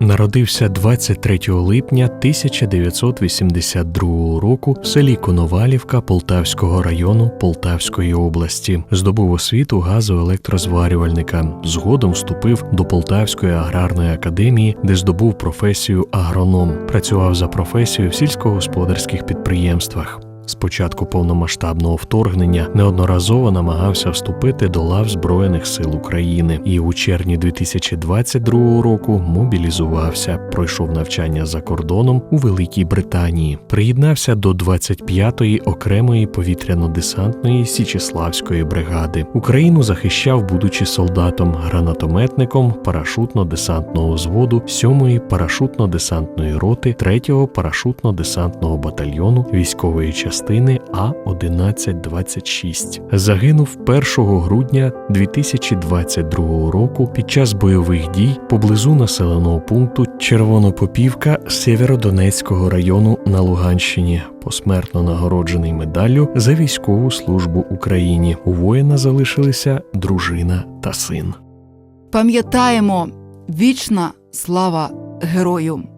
народився 23 липня 1982 року в селі Коновалівка Полтавського району Полтавської області. Здобув освіту газоелектрозварювальника. Згодом вступив до Полтавської аграрної академії, де здобув професію агроном. Працював за професією в сільськогосподарських підприємствах. З початку повномасштабного вторгнення неодноразово намагався вступити до лав Збройних сил України і у червні 2022 року мобілізувався, пройшов навчання за кордоном у Великій Британії, приєднався до 25-ї окремої повітряно-десантної Січеславської бригади. Україну захищав, будучи солдатом, гранатометником парашутно-десантного взводу 7-ї парашутно-десантної роти 3-го парашутно-десантного батальйону військової частини А 1126 Загинув 1 грудня 2022 року під час бойових дій поблизу населеного пункту Червонопопівка Сєвєродонецького району на Луганщині. Посмертно нагороджений медаллю за військову службу Україні. У воїна залишилися дружина та син. Пам'ятаємо вічна слава герою.